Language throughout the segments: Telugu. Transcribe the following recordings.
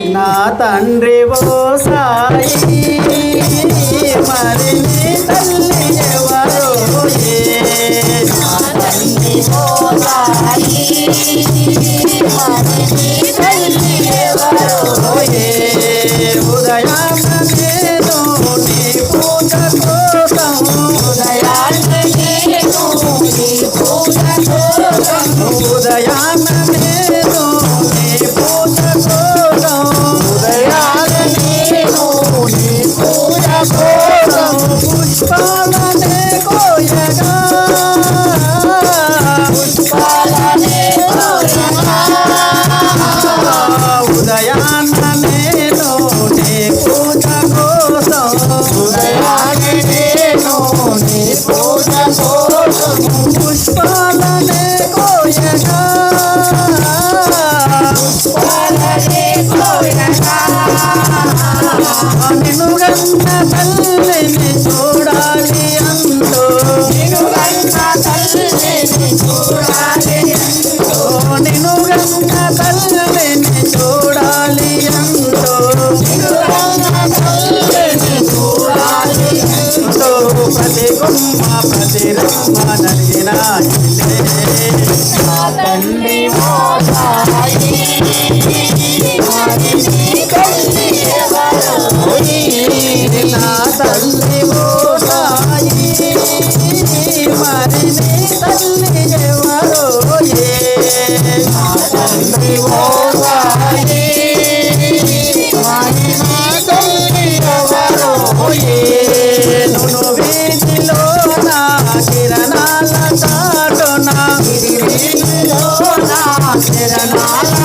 నా తండ్రి ఓ సాయి మరి నీ తల్లి ఎవరో ఏ? ఏ? ఉదయాన నేను నీ పూజ కోసం నిన్ను తల్లిని చూడాలి అంటూ. నిన్ను గన్న తల్లిని చూడాలి అంటూ. నిన్ను గన్న తల్లిని చూడాలి అంటూ నిన్ను గన్న తల్లిని చూడాలి అంటూ ప్రతి గుమ్మ ప్రతి రమ్మ నలిగిన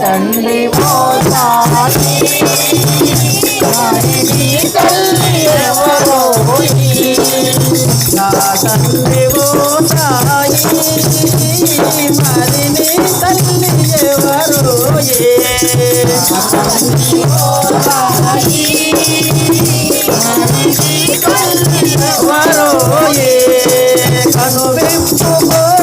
తండ్రి ఎవరో నా తండ్రి ఓ మరి నీ తల్లి ఎవరో కను విప్పు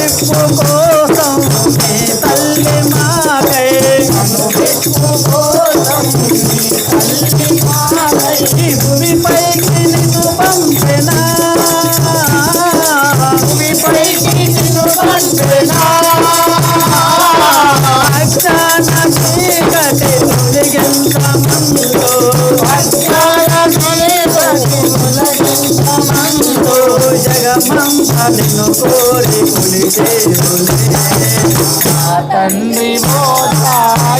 కను కోసం నీ తల్లి మాకై కను విప్పు కోసం నీ తల్లి మాకై భూమిపైకి నిన్ను పంపెనా భూమిపైకి నిన్ను పంపెనా అజ్ఞాన చీకటి తొలగింత మందు అజ్ఞాన చీకటి తొలగింత మందు జగమంత నిన్ను కోరి కొలిచే తండ్రి మోసాయి